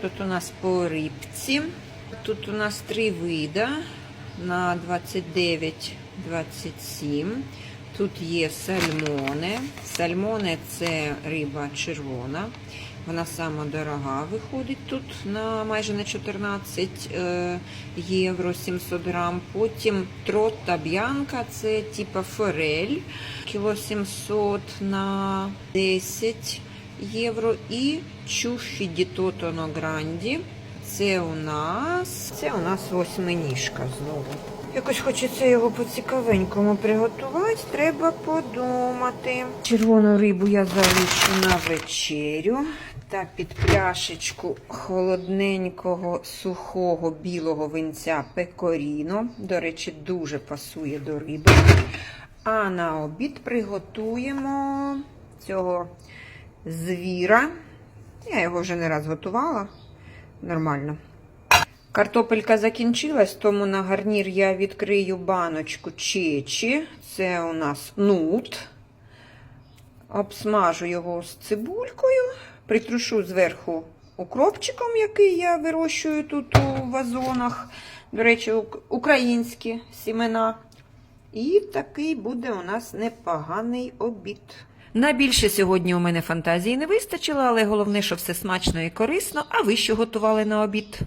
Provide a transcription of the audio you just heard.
Тут у нас по рибці. Тут у нас три вида на 29-27. Тут є сальмони. Сальмони це риба червона. Вона сама дорога виходить тут на майже на 14 е, євро 700 грам. Потім тротта б'янка, це типа форель, кіло 700 на 10 євро. І чуфі ді тотоно гранді. Це у нас це у нас восьминіжка знову. Якось хочеться його по-цікавенькому приготувати, треба подумати. Червону рибу я залишу на вечерю та під пляшечку холодненького сухого білого винця пекоріно. До речі, дуже пасує до риби. А на обід приготуємо цього звіра. Я його вже не раз готувала. Нормально. Картопелька закінчилась, тому на гарнір я відкрию баночку чечі. Це у нас нут. Обсмажу його з цибулькою, притрушу зверху укропчиком, який я вирощую тут у вазонах. До речі, українські сімена. І такий буде у нас непоганий обід. На більше сьогодні у мене фантазії не вистачило, але головне, що все смачно і корисно. А ви що готували на обід?